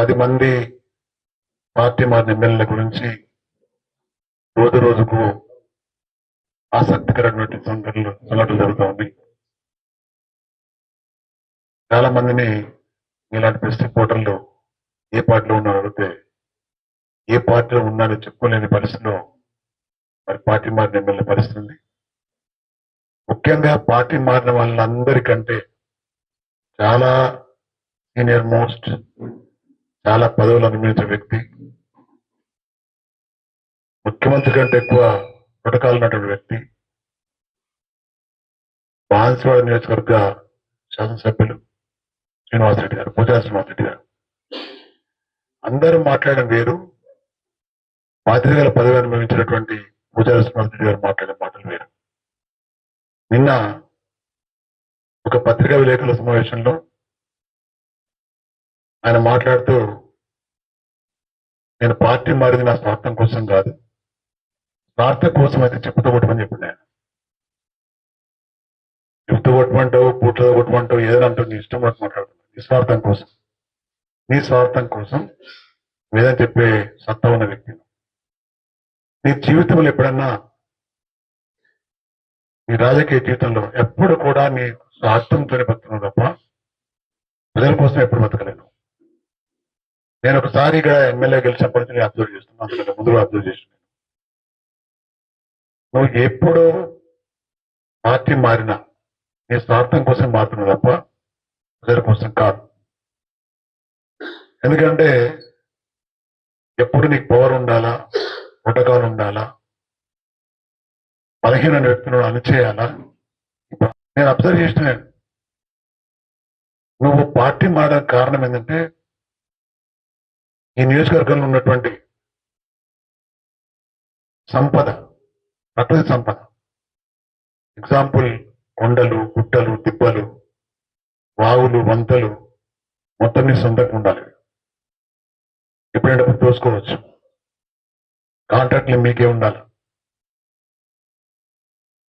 పది మంది పార్టీ మారిన ఎమ్మెల్యేల గురించి రోజు రోజుకు ఆసక్తికరమైనటువంటి సంఘటనలు సంఘటనలు జరుగుతూ ఉన్నాయి చాలా మందిని ఇలాంటి బెస్ట్ పోటర్లు ఏ పార్టీలో ఉన్నారో అడిగితే ఏ పార్టీలో ఉన్నారో చెప్పుకోలేని పరిస్థితిలో మరి పార్టీ మారిన ఎమ్మెల్యే పరిస్థితి ఉంది. ముఖ్యంగా పార్టీ మారిన వాళ్ళందరికంటే చాలా సీనియర్ మోస్ట్ చాలా పదవులు అనుభవించిన వ్యక్తి. ముఖ్యమంత్రి కంటే ఎక్కువ పథకాలు ఉన్నటువంటి వ్యక్తి. బాన్స్వాడ నియోజకవర్గ శాసనసభ్యులు శ్రీనివాసరెడ్డి గారు పూజా శ్రీనివాసరెడ్డి గారు. అందరూ మాట్లాడడం వేరు. పాత్రికల పదవి అనుభవించినటువంటి పూజా శ్రీనివాసరెడ్డి గారు మాట్లాడే మాటలు వేరు. నిన్న ఒక పత్రికా విలేకరుల సమావేశంలో ఆయన మాట్లాడుతూ నేను పార్టీ మారింది నా స్వార్థం కోసం కాదు. స్వార్థం కోసం అయితే చెప్పుతో కొట్టమని చెప్పాడు ఆయన. చెప్తూ కొట్టమంటావు పూటతో కొట్టమంటావు ఏదైనా అంటావు నీ ఇష్టం ఉన్నట్టు మాట్లాడుతున్నావు నీ స్వార్థం కోసం. నీ స్వార్థం కోసం ఏదైనా చెప్పే సత్తా ఉన్న వ్యక్తి. నీ జీవితంలో ఎప్పుడన్నా నీ రాజకీయ జీవితంలో ఎప్పుడు కూడా నీ స్వార్థంతోనే బతుకున్నావు తప్ప ప్రజల కోసం ఎప్పుడు బతకలేను నేను ఒకసారి ఇక్కడ ఎమ్మెల్యే గెలిచినప్పటి నుంచి నేను అబ్జర్వ్ చేస్తున్నాను అందుకంటే ముందు అబ్జర్వ్ చేస్తున్నాను నువ్వు ఎప్పుడు పార్టీ మారినా నీ స్వార్థం కోసం మారుతున్నావు తప్ప ప్రజల కోసం కాదు. ఎందుకంటే ఎప్పుడు నీకు పవర్ ఉండాలా పుటకాలు ఉండాలా బలహీన వ్యక్తులను అణిచేయాలా? నేను అబ్జర్వ్ చేసిన నువ్వు పార్టీ మారడానికి కారణం ఏంటంటే ఈ నియోజకవర్గంలో ఉన్నటువంటి సంపద ప్రకృతి సంపద. ఎగ్జాంపుల్ కొండలు గుట్టలు తిప్పలు వాగులు వంతలు మొత్తం నీ సొంతకు ఉండాలి. ఎప్పుడైనా తోసుకోవచ్చు. కాంట్రాక్ట్లు మీకే ఉండాలి.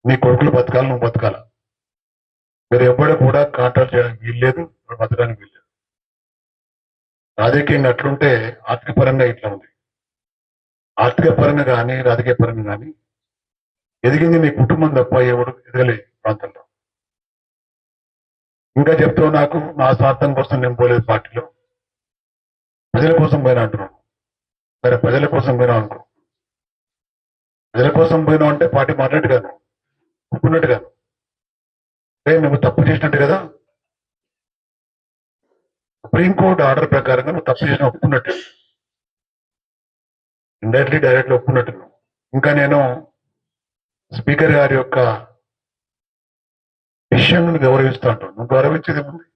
నీ కొడుకులు బతకాలి నువ్వు బతకాల. మీరు ఎప్పుడు కూడా కాంట్రాక్ట్ చేయడానికి వీల్లేదు బతకడానికి వీల్లేదు. రాజకీయంగా అట్లుంటే ఆర్థిక పరంగా ఇట్లా ఉంది ఆర్థిక పరంగా కానీ రాజకీయ పరంగా కానీ ఎదిగింది నీ కుటుంబం తప్ప ఎవడు ఎదగలే ప్రాంతంలో. ఇంకా చెప్తావు నాకు నా స్వార్థం కోసం నేను పోలేదు పార్టీలో. ప్రజల కోసం పోయినా అంటున్నాను. సరే ప్రజల కోసం పోయినా అనుకో. ప్రజల కోసం పోయినా అంటే పార్టీ మాట్లాడు కాదు ఒప్పుకున్నట్టు కాదు మేము నువ్వు తప్పు చేసినట్టు కదా. సుప్రీంకోర్టు ఆర్డర్ ప్రకారంగా నువ్వు తప్పు చేసిన ఒప్పుకున్నట్టు. Indirectly directly ఒప్పుకున్నట్టు. నువ్వు. ఇంకా నేను స్పీకర్ గారి యొక్క విషయం గౌరవిస్తూ ఉంటాను. నువ్వు గౌరవించేది ఉంది